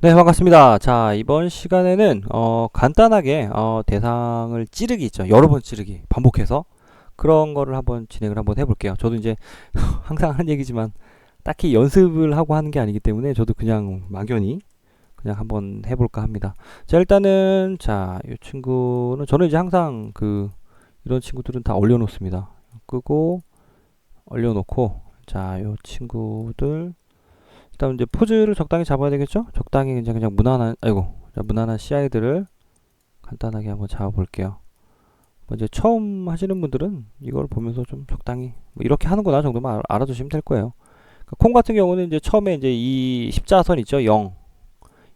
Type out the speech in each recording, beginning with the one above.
네, 반갑습니다. 자, 이번 시간에는 어, 간단하게 어, 대상을 찌르기 있죠. 여러 번 찌르기 반복해서 그런 거를 한번 진행을 한번 해볼게요. 저도 이제 항상 하는 얘기지만 딱히 연습을 하고 하는 게 아니기 때문에 저도 그냥 막연히 그냥 한번 해볼까 합니다. 자, 일단은 자, 이 친구는 저는 이제 항상 그 이런 친구들은 다 올려놓습니다. 끄고 올려놓고 자, 이 친구들 일단 이제 포즈를 적당히 잡아야 되겠죠? 적당히 그냥 그냥 무난한 아이고 자, 무난한 CI들을 간단하게 한번 잡아볼게요. 먼저 처음 하시는 분들은 이걸 보면서 좀 적당히 뭐 이렇게 하는구나 정도만 알- 알아 두시면 될 거예요. 그러니까 콩 같은 경우는 이제 처음에 이제 이 십자선 있죠, 0.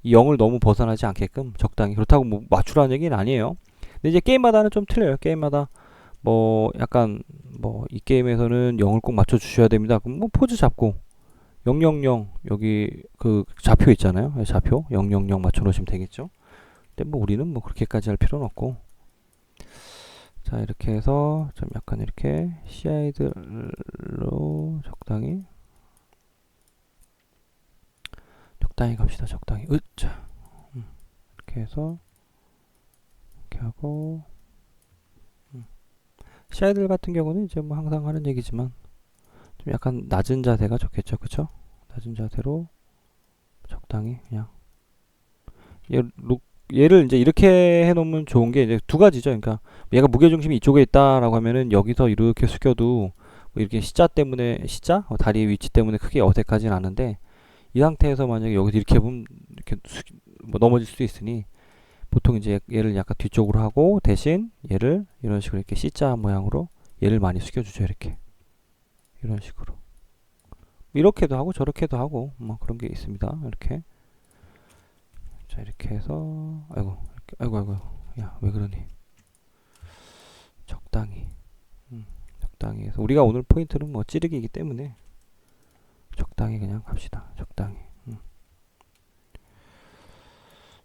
이 0을 너무 벗어나지 않게끔 적당히 그렇다고 뭐 맞추라는 얘기는 아니에요. 근데 이제 게임마다는 좀 틀려요. 게임마다 뭐 약간 뭐 이 게임에서는 0을 꼭 맞춰 주셔야 됩니다. 그럼 뭐 포즈 잡고 000 여기 그 좌표 있잖아요. 예, 좌표 000 맞춰 놓으시면 되겠죠. 근데 뭐 우리는 뭐 그렇게까지 할 필요는 없고 자 이렇게 해서 좀 약간 이렇게 CI들로 적당히 적당히 갑시다. 적당히 으자 음, 이렇게 해서 이렇게 하고 음. CI들 같은 경우는 이제 뭐 항상 하는 얘기지만 좀 약간 낮은 자세가 좋겠죠, 그쵸? 낮은 자세로 적당히 그냥 얘, 룩, 얘를 이제 이렇게 해놓으면 좋은 게 이제 두 가지죠. 그러니까 얘가 무게 중심이 이쪽에 있다라고 하면은 여기서 이렇게 숙여도 뭐 이렇게 C자 때문에 C자 어, 다리 위치 때문에 크게 어색하진 않은데 이 상태에서 만약에 여기서 이렇게 보면 이렇게 숙, 뭐 넘어질 수도 있으니 보통 이제 얘를 약간 뒤쪽으로 하고 대신 얘를 이런 식으로 이렇게 C자 모양으로 얘를 많이 숙여주죠. 이렇게. 이런 식으로. 이렇게도 하고 저렇게도 하고 뭐 그런 게 있습니다. 이렇게. 자 이렇게 해서 아이고 이렇게, 아이고 아이고. 야 왜 그러니? 적당히. 음, 적당히 해서. 우리가 오늘 포인트는 뭐 찌르기이기 때문에 적당히 그냥 갑시다. 적당히. 음.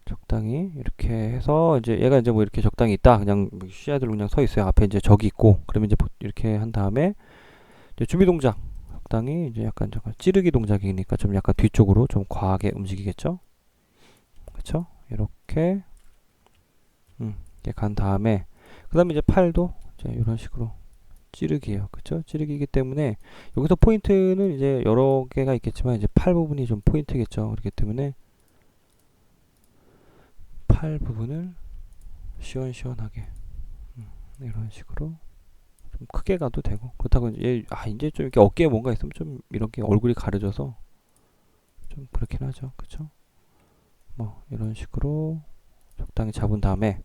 적당히 이렇게 해서 이제 얘가 이제 뭐 이렇게 적당히 있다. 그냥 씨앗으로 그냥 서 있어요. 앞에 이제 적이 있고. 그러면 이제 보- 이렇게 한 다음에 준비 동작 적당히 이제 약간 잠깐 찌르기 동작이니까 좀 약간 뒤쪽으로 좀 과하게 움직이겠죠? 그쵸? 이렇게 음, 이렇게 간 다음에 그 다음에 이제 팔도 이제 이런 식으로 찌르기예요. 그쵸? 찌르기이기 때문에 여기서 포인트는 이제 여러 개가 있겠지만 이제 팔 부분이 좀 포인트겠죠. 그렇기 때문에 팔 부분을 시원시원하게 음, 이런 식으로 좀 크게 가도 되고. 그렇다고 이제 아 이제 좀 이렇게 어깨에 뭔가 있으면 좀 이렇게 얼굴이 가려져서 좀 그렇긴 하죠. 그쵸? 뭐 이런 식으로 적당히 잡은 다음에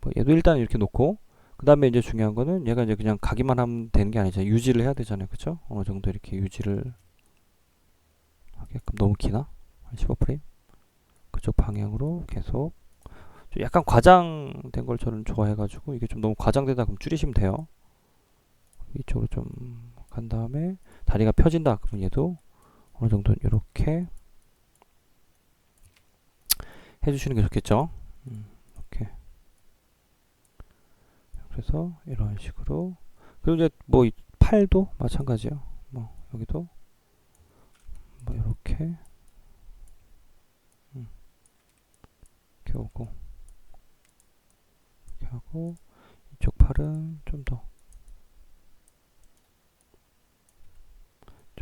뭐 얘도 일단 이렇게 놓고 그 다음에 이제 중요한 거는 얘가 이제 그냥 가기만 하면 되는 게 아니죠 유지를 해야 되잖아요. 그쵸? 어느 정도 이렇게 유지를 하게끔 너무 기나? 한 15프레임? 그쪽 방향으로 계속 좀 약간 과장된 걸 저는 좋아해가지고 이게 좀 너무 과장되다 그럼 줄이시면 돼요. 이쪽으로 좀 간 다음에 다리가 펴진다 그러면 얘도 어느 정도 이렇게 해주시는 게 좋겠죠. 음, 이렇게 그래서 이런 식으로 그리고 이제 뭐이 팔도 마찬가지요. 뭐 여기도 뭐 이렇게 음, 이렇게 오고 하고 이쪽 팔은 좀 더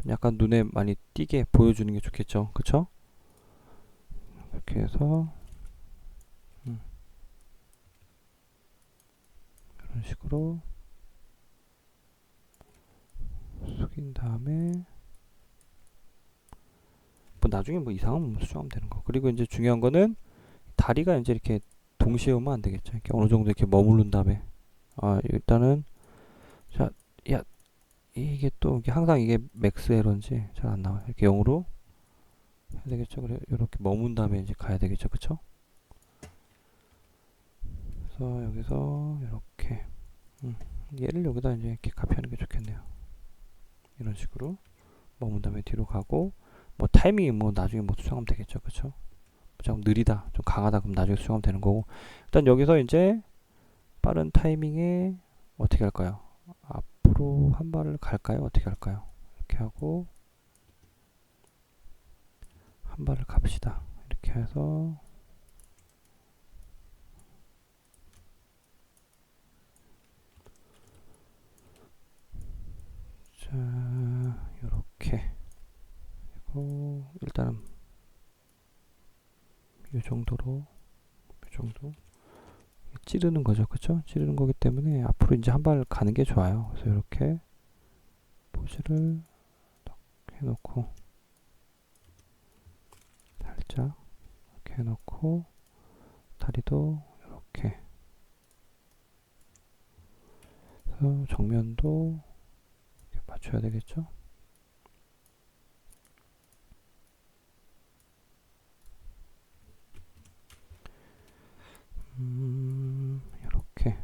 좀 약간 눈에 많이 띄게 보여주는 게 좋겠죠 그쵸? 이렇게 해서 음. 이런 식으로 숙인 다음에 뭐 나중에 뭐 이상한 뭐 수정하면 되는 거 그리고 이제 중요한 거는 다리가 이제 이렇게 동시에 오면 안 되겠죠. 이렇게 어느 정도 이렇게 머무른 다음에 아 일단은 자, 야 이게 또 이게 항상 이게 맥스 에러인지 잘 안 나와요. 이렇게 0으로 해야 되겠죠. 그래 이렇게 머문 다음에 이제 가야 되겠죠, 그쵸? 그래서 여기서 이렇게 음, 얘를 여기다 이제 이렇게 카피하는 게 좋겠네요. 이런 식으로 머문 다음에 뒤로 가고 뭐 타이밍이 뭐 나중에 뭐 수정하면 되겠죠, 그쵸? 좀 느리다, 좀 강하다 그럼 나중에 수정하면 되는 거고 일단 여기서 이제 빠른 타이밍에 어떻게 할까요? 앞으로 한 발을 갈까요? 어떻게 할까요? 이렇게 하고 한 발을 갑시다. 이렇게 해서 자, 요렇게 그리고 일단은 이 정도로 이 정도 찌르는 거죠, 그쵸? 찌르는 거기 때문에 앞으로 이제 한 발 가는 게 좋아요. 그래서 이렇게 포즈를 딱 해놓고 살짝 이렇게 해놓고 다리도 이렇게 정면도 이렇게 맞춰야 되겠죠? 음, 이렇게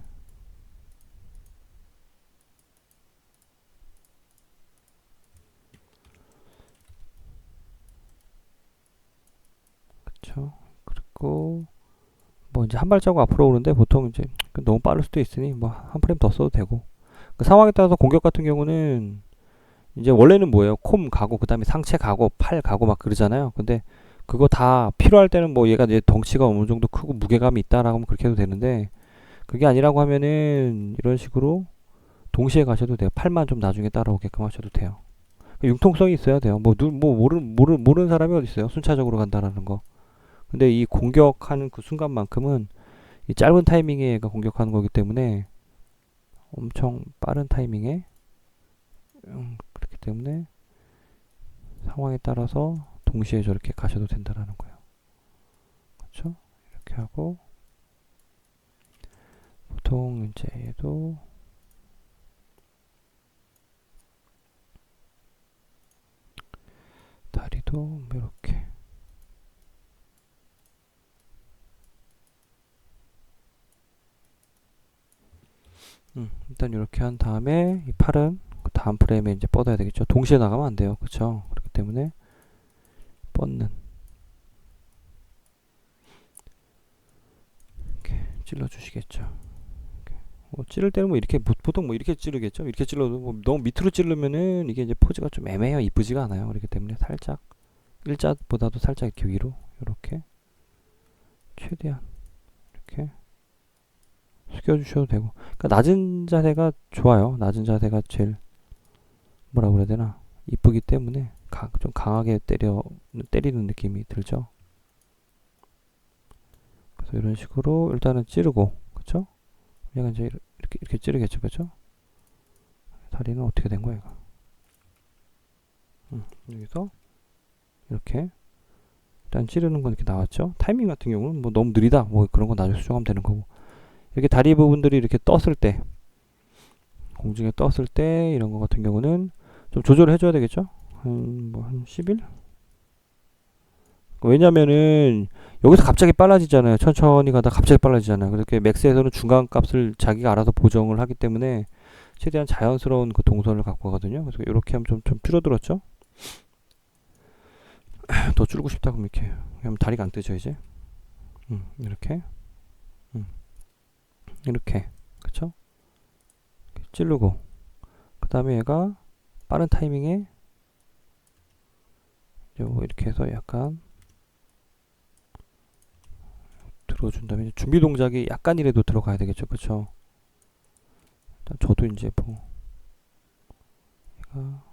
그쵸? 그리고 뭐 이제 한 발자국 앞으로 오는데 보통 이제 그 너무 빠를 수도 있으니 뭐 한 프레임 더 써도 되고 그 상황에 따라서 공격 같은 경우는 이제 원래는 뭐예요? 콤 가고 그 다음에 상체 가고 팔 가고 막 그러잖아요. 근데 그거 다 필요할 때는 뭐 얘가 이제 덩치가 어느 정도 크고 무게감이 있다라고 하면 그렇게 해도 되는데 그게 아니라고 하면은 이런 식으로 동시에 가셔도 돼요. 팔만 좀 나중에 따라오게끔 하셔도 돼요. 융통성이 있어야 돼요. 뭐, 누, 뭐, 모르는, 모르, 모르는 사람이 어디 있어요? 순차적으로 간다라는 거. 근데 이 공격하는 그 순간만큼은 이 짧은 타이밍에 얘가 공격하는 거기 때문에 엄청 빠른 타이밍에 음, 그렇기 때문에 상황에 따라서 동시에 저렇게 가셔도 된다라는 거예요. 그렇죠? 이렇게 하고 보통 이제 얘도 다리도 뭐 이렇게 음, 일단 이렇게 한 다음에 이 팔은 그 다음 프레임에 이제 뻗어야 되겠죠. 동시에 나가면 안 돼요. 그렇죠? 그렇기 때문에 뻗는 이렇게 찔러 주시겠죠. 뭐 찌를 때는 뭐 이렇게 보- 보통 뭐 이렇게 찌르겠죠. 이렇게 찔러도 뭐 너무 밑으로 찌르면은 이게 이제 포즈가 좀 애매해요. 이쁘지가 않아요. 그렇기 때문에 살짝 일자보다도 살짝 이렇게 위로 이렇게 최대한 이렇게 숙여주셔도 되고 그러니까 낮은 자세가 좋아요 낮은 자세가 제일 뭐라 그래야 되나 이쁘기 때문에 가, 좀 강하게 때려 때리는 느낌이 들죠? 그래서 이런 식으로 일단은 찌르고 그쵸? 얘가 이제 이렇게 이렇게 찌르겠죠 그쵸? 다리는 어떻게 된 이거 음, 여기서 이렇게 일단 찌르는 건 이렇게 나왔죠? 타이밍 같은 경우는 뭐 너무 느리다 뭐 그런 건 나중에 수정하면 되는 거고. 이렇게 다리 부분들이 이렇게 떴을 때 공중에 떴을 때 이런 거 같은 경우는 좀 조절을 해줘야 되겠죠 한 뭐 한 10일? 왜냐면은 여기서 갑자기 빨라지잖아요. 천천히 가다 갑자기 빨라지잖아요. 그렇게 맥스에서는 중간 값을 자기가 알아서 보정을 하기 때문에 최대한 자연스러운 그 동선을 갖고 가거든요. 그래서 이렇게 하면 좀, 좀 줄어들었죠? 더 줄고 싶다 그러면 이렇게. 하면 다리가 안 뜨죠 이제? 음, 이렇게. 음. 이렇게. 그쵸? 찌르고. 그 다음에 얘가 빠른 타이밍에 요 이렇게 해서 약간 들어준 다음에 준비 동작이 약간이라도 들어가야 되겠죠 그쵸? 저도 이제 뭐 얘가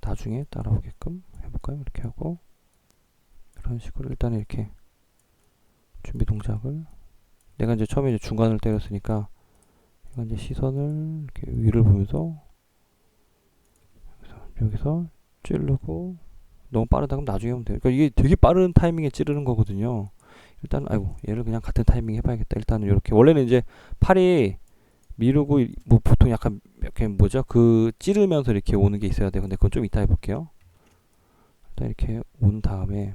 나중에 따라오게끔 해볼까요? 이렇게 하고 이런 식으로 일단 이렇게 준비 동작을 내가 이제 처음에 이제 중간을 때렸으니까 이제 시선을 이렇게 위를 보면서 여기서 찌르고 너무 빠르다 그럼 나중에 하면 돼요. 그러니까 이게 되게 빠른 타이밍에 찌르는 거거든요. 일단 아이고 얘를 그냥 같은 타이밍 해봐야겠다. 일단은 이렇게 원래는 이제 팔이 미루고 이- 뭐 보통 약간 이렇게 뭐죠 그 찌르면서 이렇게 오는 게 있어야 돼. 근데 그건 좀 이따 해볼게요. 일단 이렇게 온 다음에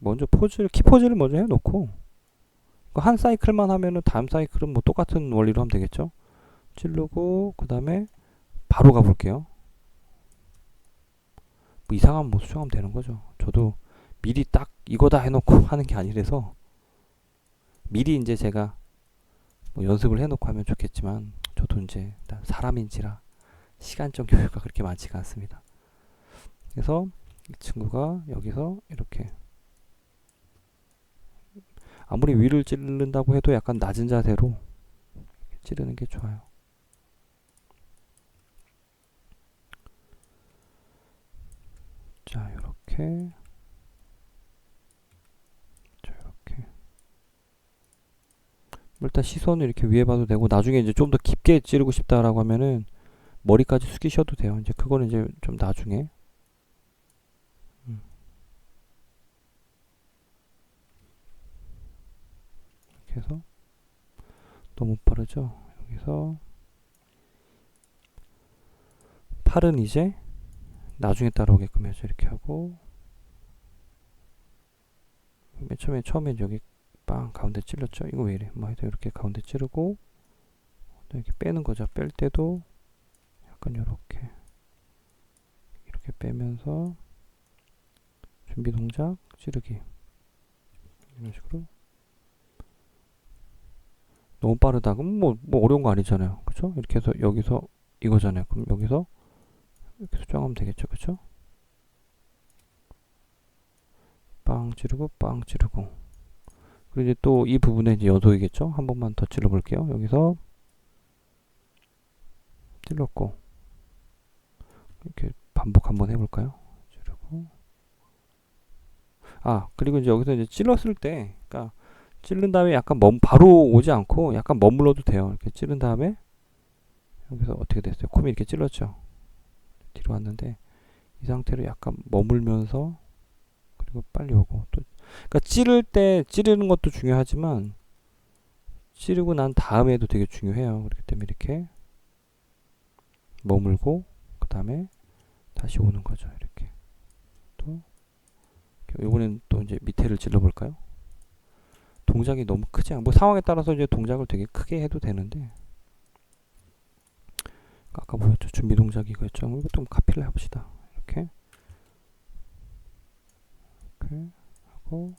먼저 포즈를 키 포즈를 먼저 해놓고 그한 사이클만 하면은 다음 사이클은 뭐 똑같은 원리로 하면 되겠죠. 찌르고 그 다음에 바로 가볼게요. 뭐 이상한 뭐 수정하면 되는 거죠. 저도 미리 딱 이거다 해놓고 하는 게 아니라서 미리 이제 제가 뭐 연습을 해놓고 하면 좋겠지만 저도 이제 사람인지라 시간적 여유가 그렇게 많지가 않습니다. 그래서 이 친구가 여기서 이렇게 아무리 위를 찌른다고 해도 약간 낮은 자세로 찌르는 게 좋아요. 자, 이렇게 자, 이렇게 일단 시선을 이렇게 위에 봐도 되고 나중에 이제 좀 더 깊게 찌르고 싶다라고 하면은 머리까지 숙이셔도 돼요. 이제 그거는 이제 좀 나중에 음. 이렇게 해서 너무 빠르죠? 여기서 팔은 이제 나중에 따라오게끔 해서 이렇게 하고 맨 처음에 처음에 여기 빵 가운데 찔렀죠? 이거 왜 이래? 뭐 하여튼 이렇게 가운데 찌르고 이렇게 빼는 거죠. 뺄 때도 약간 요렇게 이렇게 빼면서 준비 동작 찌르기. 이런 식으로. 너무 빠르다. 그럼 뭐, 뭐 어려운 거 아니잖아요. 그쵸? 이렇게 해서 여기서 이거잖아요. 그럼 여기서 이렇게 수정하면 되겠죠. 그쵸 빵 찌르고 빵 찌르고 그리고 이제 또 이 부분에 이제 연속이겠죠 한 번만 더 찔러 볼게요 여기서 찔렀고 이렇게 반복 한번 해볼까요? 찌르고 아 그리고 이제 여기서 이제 찔렀을 때 그러니까 찌른 다음에 약간 멈 바로 오지 않고 약간 머물러도 돼요. 이렇게 찌른 다음에 여기서 어떻게 됐어요? 콤이 이렇게 찔렀죠. 뒤로 왔는데 이 상태로 약간 머물면서 그리고 빨리 오고 또 그러니까 찌를 때 찌르는 것도 중요하지만 찌르고 난 다음에도 되게 중요해요. 그렇기 때문에 이렇게 머물고 그 다음에 다시 오는 거죠. 이렇게 또 이번엔 또 이제 밑에를 찔러 볼까요? 동작이 너무 크지 않고 뭐 상황에 따라서 이제 동작을 되게 크게 해도 되는데 아까 보였죠? 준비 동작 이거였죠? 이것도 카피를 해봅시다. 이렇게 이렇게 하고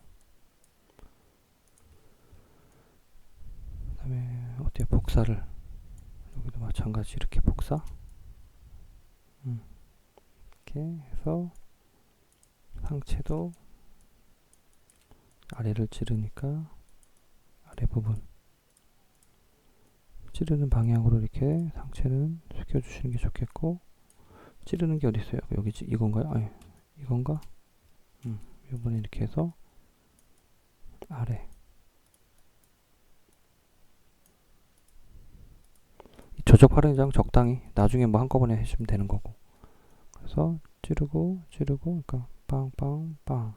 그 다음에 어디에 복사를 여기도 마찬가지 이렇게 복사 음. 이렇게 해서 상체도 아래를 찌르니까 아래 부분 찌르는 방향으로 이렇게 상체는 숙여주시는 게 좋겠고 찌르는 게 어디 있어요? 여기 이건가요? 아니 이건가? 음, 이번에 이렇게 해서 아래. 조적 활용장 적당히 나중에 뭐 한꺼번에 해주면 되는 거고. 그래서 찌르고 찌르고 그러니까 빵빵빵.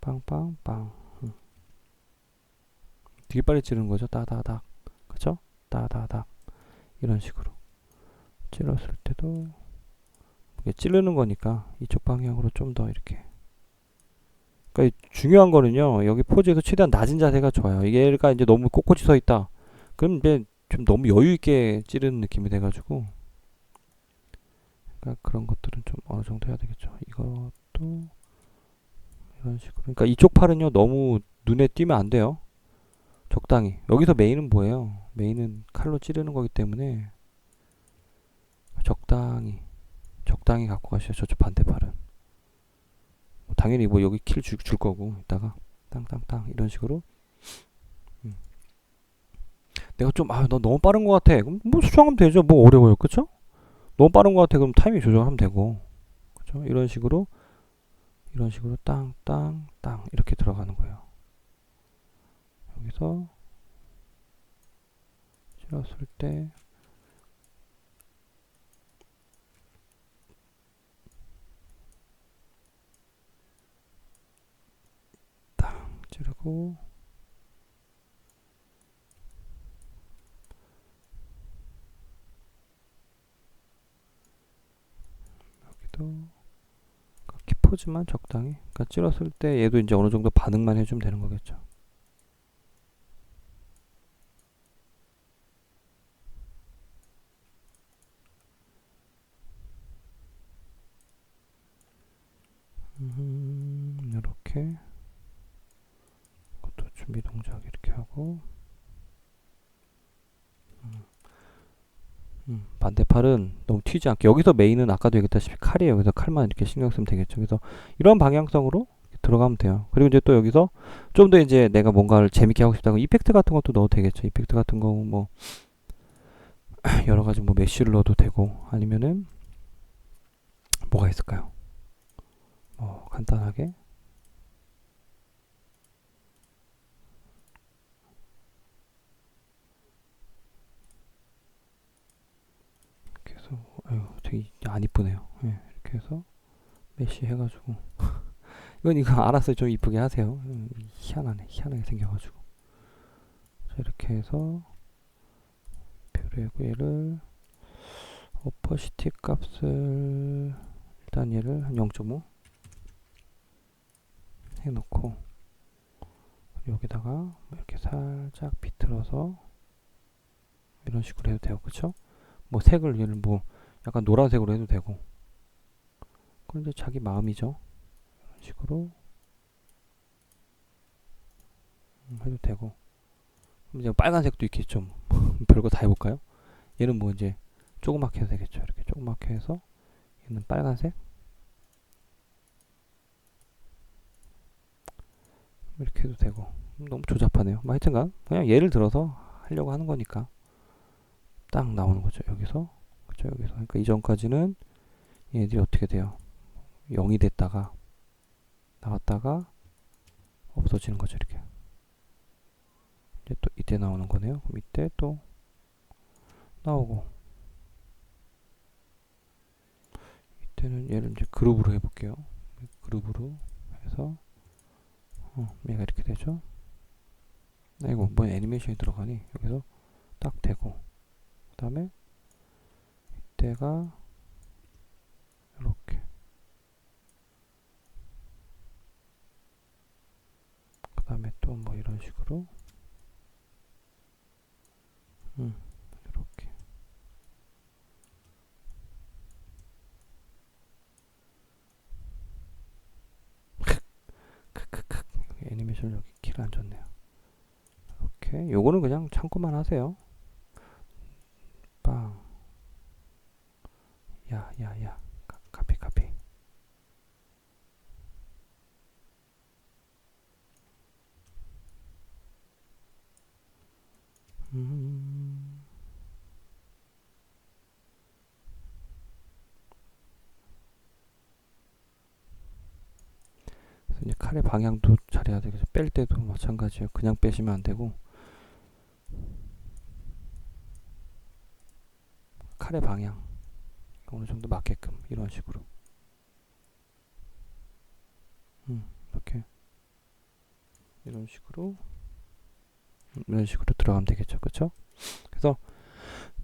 빵빵빵. 음. 되게 빨리 찌르는 거죠? 따다닥 그쵸? 따다닥 이런 식으로. 찔렀을 때도 이게 찌르는 거니까 이쪽 방향으로 좀 더 이렇게 그러니까 중요한 거는요 여기 포즈에서 최대한 낮은 자세가 좋아요 이게가 이제 너무 꼿꼿이 서 있다 그럼 이제 좀 너무 여유 있게 찌르는 느낌이 돼가지고 그러니까 그런 것들은 좀 어느 정도 해야 되겠죠. 이것도 이런 식으로. 그러니까 이쪽 팔은요 너무 눈에 띄면 안 돼요. 적당히. 여기서 메인은 뭐예요? 메인은 칼로 찌르는 거기 때문에 적당히 적당히 갖고 가셔요. 저쪽 반대 팔은. 뭐 당연히 뭐 여기 킬줄 거고 이따가 땅땅땅 이런 식으로 내가 좀, 아, 너 너무 빠른 것 같아. 그럼 뭐 수정하면 되죠. 뭐 어려워요. 그쵸? 너무 빠른 것 같아. 그럼 타이밍 조정하면 되고. 그쵸? 이런 식으로, 이런 식으로 땅, 땅, 땅. 이렇게 들어가는 거예요. 여기서, 찔렀을 때, 땅, 찌르고, 또 키포즈만 적당히. 그러니까 찔렀을 때 얘도 이제 어느 정도 반응만 해주면 되는 거겠죠 음, 이렇게 이것도 준비 동작 이렇게 하고 음, 음, 반대팔은 너무 튀지 않게 여기서 메인은 아까도 얘기했다시피 칼이에요. 그래서 칼만 이렇게 신경 쓰면 되겠죠. 그래서 이런 방향성으로 들어가면 돼요. 그리고 이제 또 여기서 좀 더 이제 내가 뭔가를 재밌게 하고 싶다고 이펙트 같은 것도 넣어도 되겠죠. 이펙트 같은 거 뭐 여러 가지 뭐 메쉬를 넣어도 되고 아니면은 뭐가 있을까요? 뭐 간단하게 해서 아유 되게 안 이쁘네요. 예, 이렇게 해서 메쉬 해가지고 이건 이거 알아서 좀 이쁘게 하세요. 음, 희한하네, 희한하게 생겨가지고 자 이렇게 해서 뷰레고 얘를 오퍼시티 값을 일단 얘를 한 0.5 해놓고 여기다가 이렇게 살짝 비틀어서 이런 식으로 해도 돼요 그쵸? 뭐 색을 얘를 뭐 약간 노란색으로 해도 되고. 이제 자기 마음이죠. 이런 식으로 음, 해도 되고. 이제 빨간색도 있겠죠 뭐. 별거 다 해볼까요? 얘는 뭐 이제 조그맣게 해도 되겠죠. 이렇게 조그맣게 해서 얘는 빨간색. 이렇게 해도 되고. 너무 조잡하네요. 뭐 하여튼간 그냥 예를 들어서 하려고 하는 거니까 딱 나오는 거죠. 여기서? 그렇죠 여기서. 그러니까 이전까지는 얘들이 어떻게 돼요? 0이 됐다가 나왔다가 없어지는 거죠 이렇게. 이제 또 이때 나오는 거네요. 그럼 이때 또 나오고. 이때는 얘를 이제 그룹으로 해볼게요. 그룹으로 해서 어, 얘가 이렇게 되죠? 아이고 뭐 애니메이션이 들어가니? 여기서 딱 되고 그 다음에 이때가 이렇게. 그 다음에 또 뭐 이런 식으로. 음 이렇게. 크크크 애니메이션 여기 키를 안 줬네요. 이렇게. 요거는 그냥 참고만 하세요 빵 야야야 카피 카피 음. 그래서 이제 칼의 방향도 잘해야 되겠죠. 뺄 때도 마찬가지예요. 그냥 빼시면 안 되고 칼의 방향 어느 정도 맞게끔 이런 식으로 음, 이렇게 이런 식으로 음, 이런 식으로 들어가면 되겠죠. 그쵸? 그래서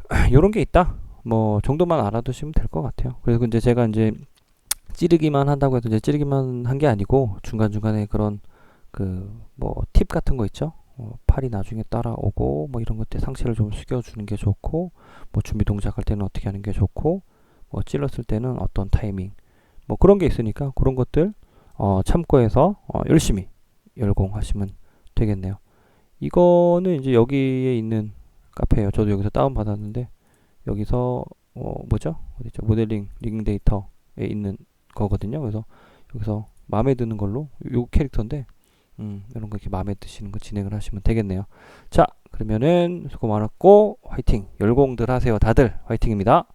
요런 게 있다. 뭐 정도만 알아두시면 될 것 같아요. 그래서 이제 제가 이제 찌르기만 한다고 해도 이제 찌르기만 한 게 아니고 중간중간에 그런 그 뭐 팁 같은 거 있죠. 어, 팔이 나중에 따라오고 뭐 이런 것들 상체를 좀 숙여주는 게 좋고 뭐 준비 동작할 때는 어떻게 하는 게 좋고 뭐 찔렀을 때는 어떤 타이밍 뭐 그런 게 있으니까 그런 것들 어, 참고해서 어, 열심히 열공하시면 되겠네요. 이거는 이제 여기에 있는 카페예요. 저도 여기서 다운 받았는데 여기서 어, 뭐죠? 어디죠? 모델링 링 데이터에 있는 거거든요. 그래서 여기서 마음에 드는 걸로 요 캐릭터인데 음, 이런 거 이렇게 마음에 드시는 거 진행을 하시면 되겠네요. 자, 그러면은 수고 많았고 화이팅 열공들 하세요. 다들 화이팅입니다.